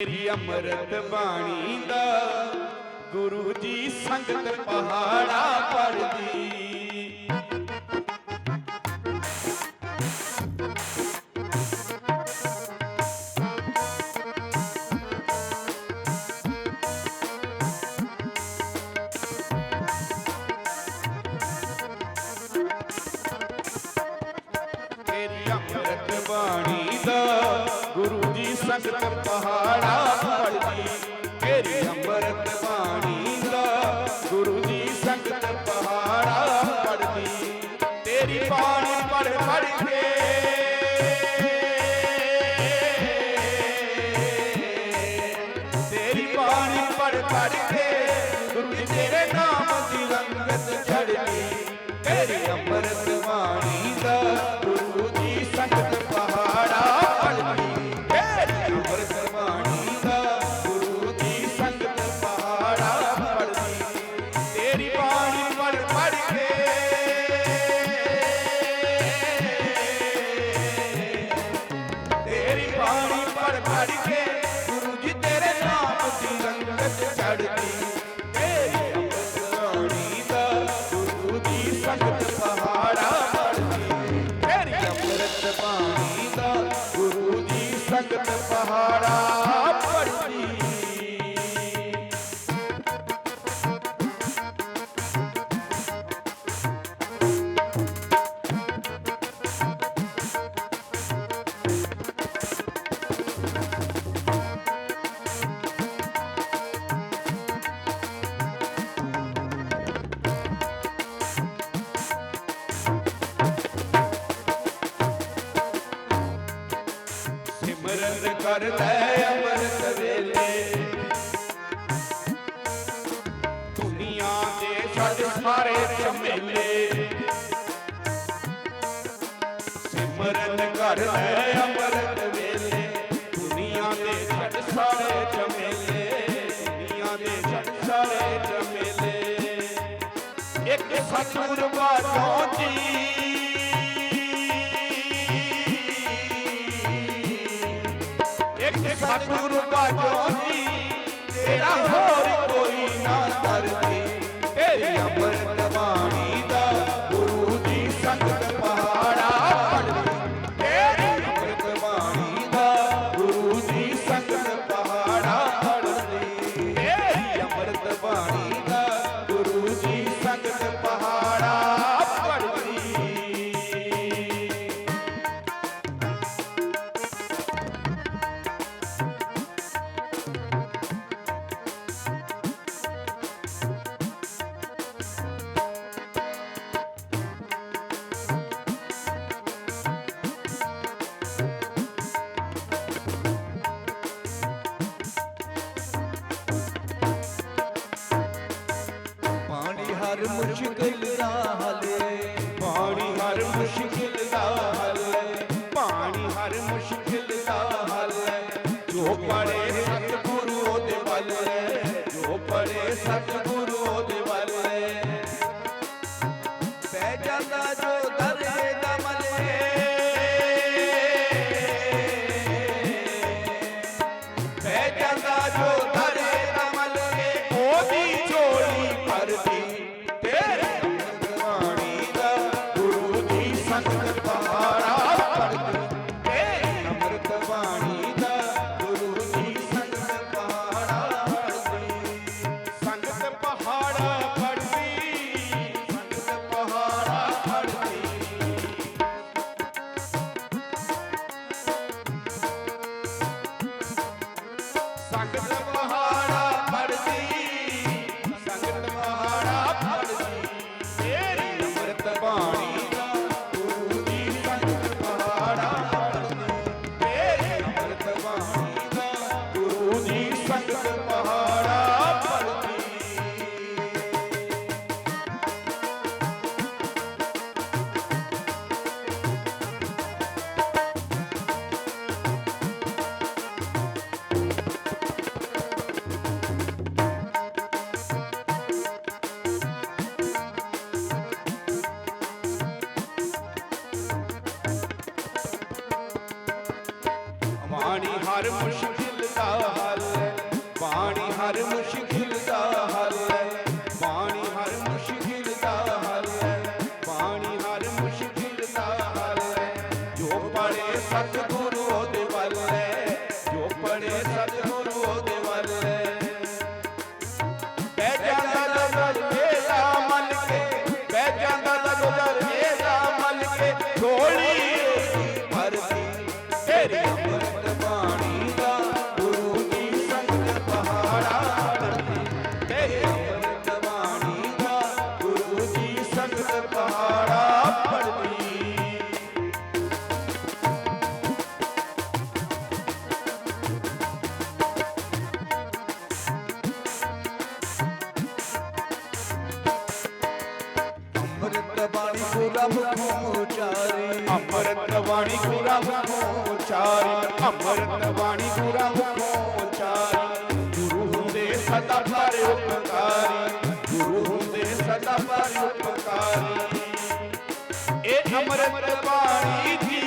ਮੇਰੀ ਅਮਰਤ ਬਾਣੀ ਦਾ ਗੁਰੂ ਜੀ ਸੰਗਤ ਪਹਾੜਾ ਪੜਦੀ ਸਿਕਰ ਪਹਾੜਾ ਭਗਤੀ Eddie Brock. ਕਰ ਲੈ ਅਮਰਤ ਵੇਲੇ। ਦੁਨੀਆ ਦੇ ਛੱਡ ਸਾਰੇ ਝਮੇਲੇ। ਸਿਮਰਨ ਕਰ ਲੈ ਅਮਰਤ ਵੇਲੇ। ਦੁਨੀਆ ਦੇ ਛੱਡ ਸਾਰੇ ਝਮੇਲੇ। ਦੁਨੀਆ ਦੇ ਛੱਡ ਸਾਰੇ ਝਮੇਲੇ। ਇੱਕ ਸਤਿਗੁਰ ਬਾਝੋਂ ਜੀ সতগুরু পাজনি তেরা হরে ਪੜੇ ਸਤਿਗੁਰੂ ਉਹਦੇ ਬਲ ਜੋ ਪੜੇ ਸਤਿਗੁਰੂ ਹਰ ਮੁਸ਼ਕਿਲ ਦਾ ਹੱਲ ਹੈ। ਬਾਣੀ ਹਰ ਮੁਸ਼ਕਿਲ ਦਾ ਹੱਲ ਹੈ। ਬਾਣੀ ਹਰ ਮੁਸ਼ਕਿਲ ਦਾ ਹੱਲ ਹੈ। ਬਾਣੀ ਹਰ ਮੁਸ਼ਕਿਲ ਦਾ ਹੱਲ ਹੈ। ਜੋ ਪੜੇ ਸਤ ਪੂਰਾ ਮੁਖੋਂ ਉਚਾਰੀ ਅੰਮ੍ਰਿਤ ਬਾਣੀ ਗੁਰਾ ਮੁਖੋਂ ਉਚਾਰੀ ਅੰਮ੍ਰਿਤ ਬਾਣੀ ਗੁਰਾ ਮੁਖੋਂ ਉਚਾਰੀ ਗੁਰੂ ਹੁੰਦੇ ਸਦਾ ਪਰ ਉਪਕਾਰੀ। ਗੁਰੂ ਹੁੰਦੇ ਸਦਾ ਪਰ ਉਪਕਾਰੀ। ਇਹ ਅੰਮ੍ਰਿਤ ਬਾਣੀ ਦੀ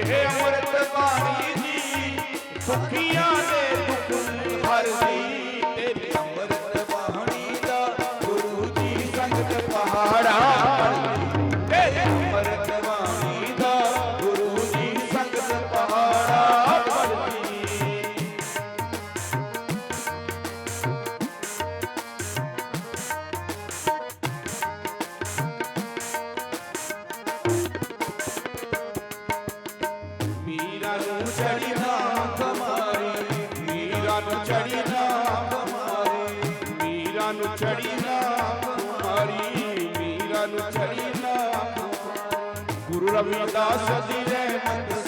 ਇਹ ਅੰਮ੍ਰਿਤ ਬਾਣੀ ਦੀ ਸੁਖੀਆਂ ਗੁਰੂ ਰਵਿਦਾਸ ਦੀ ਰਹਿਮਤ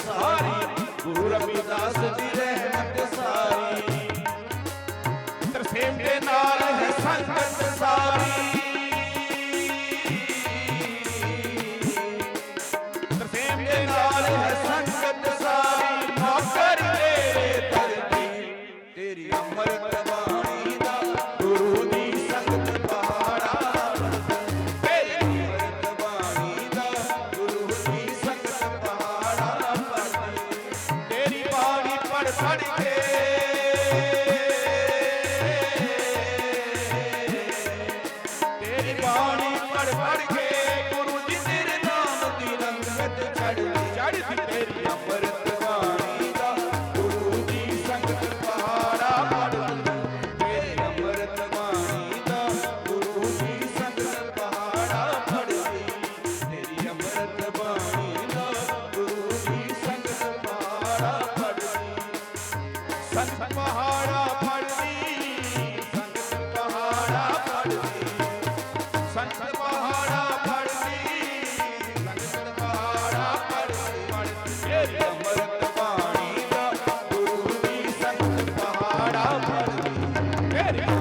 ਪਹਾੜਾ ਪੜਦੀ ਕੇ। 别别